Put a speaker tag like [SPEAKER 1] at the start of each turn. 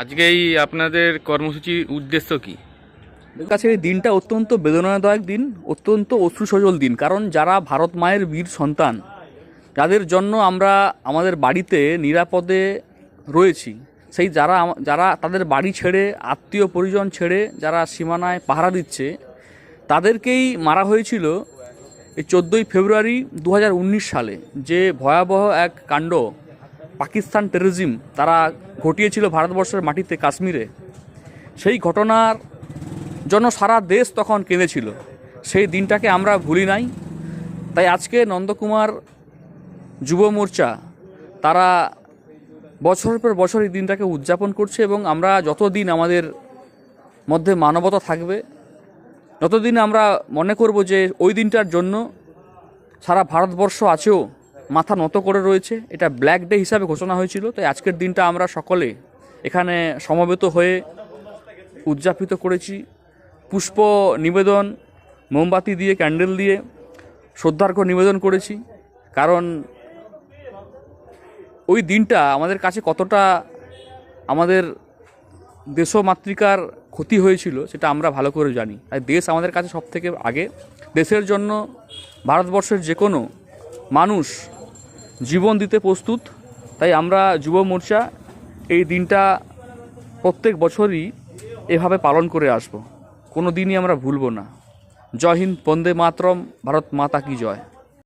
[SPEAKER 1] আজকে এই আপনাদের কর্মসূচির উদ্দেশ্য কি?
[SPEAKER 2] কাছে এই দিনটা অত্যন্ত বেদনাদায়ক দিন, অত্যন্ত অশ্রুসজল দিন। কারণ যারা ভারত মায়ের বীর সন্তান, যাদের জন্য আমরা আমাদের বাড়িতে নিরাপদে রয়েছি, সেই যারা যারা তাদের বাড়ি ছেড়ে, আত্মীয় পরিজন ছেড়ে যারা সীমানায় পাহারা দিচ্ছে, তাদেরকেই মারা হয়েছিল এই চোদ্দোই ফেব্রুয়ারি দু হাজার উনিশ সালে, যে ভয়াবহ এক কাণ্ড পাকিস্তান টেরোরিজম তারা ঘটিয়েছিল ভারতবর্ষের মাটিতে কাশ্মীরে। সেই ঘটনার জন্য সারা দেশ তখন কেঁদেছিল। সেই দিনটাকে আমরা ভুলি নাই। তাই আজকে নন্দকুমার যুব মোর্চা তারা বছরের পর বছর এই দিনটাকে উদযাপন করছে এবং আমরা যতদিন আমাদের মধ্যে মানবতা থাকবে, যতদিন আমরা মনে করব যে ওই দিনটার জন্য সারা ভারতবর্ষ আছেও মাথা নত করে রয়েছে। এটা ব্ল্যাক ডে হিসাবে ঘোষণা হয়েছিল, তাই আজকের দিনটা আমরা সকলে এখানে সমবেত হয়ে উদযাপিত করেছি। পুষ্প নিবেদন, মোমবাতি দিয়ে, ক্যান্ডেল দিয়ে শ্রদ্ধার্ঘ্য নিবেদন করেছি, কারণ ওই দিনটা আমাদের কাছে কতটা আমাদের দেশমাতৃকার ক্ষতি হয়েছিল, সেটা আমরা ভালো করে জানি। তাই দেশ আমাদের কাছে সব থেকে আগে। দেশের জন্য, ভারতবর্ষের যে কোনো মানুষ জীবন দিতে প্রস্তুত। তাই আমরা যুব মোর্চা এই দিনটা প্রত্যেক বছরই এভাবে পালন করে আসব। কোনো দিনই আমরা ভুলব না। জয় হিন্দ, বন্দে মাতরম, ভারত মাতা কি জয়।